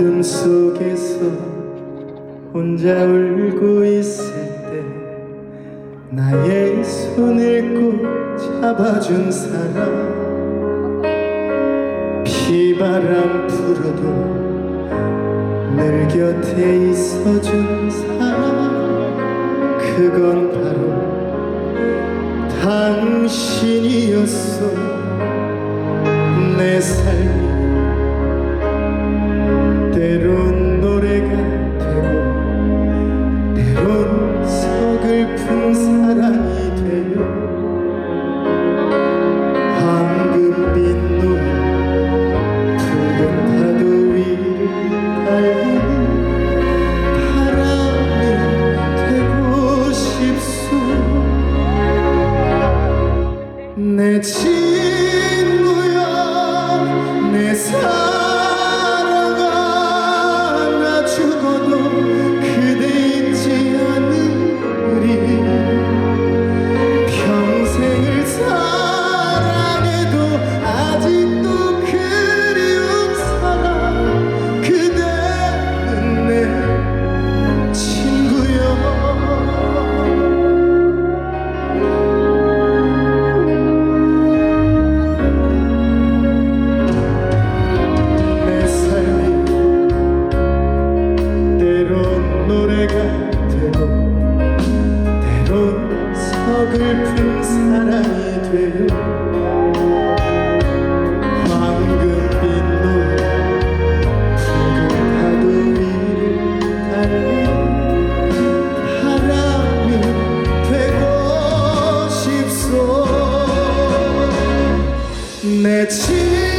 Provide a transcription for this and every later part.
속에서 혼자 울고 있을 때 나의 손을 꼭 잡아준 사람. 비바람 불어도 늘 곁에 있어준 사람. 그건 바로 당신이었어. 내 삶이 내친 서글픈 사랑이 되어 황금빛 노래 붉은 파도 위를 달리는 바람이 되고 싶소. 내친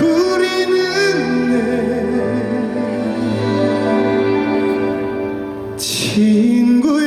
구리는 내 친구여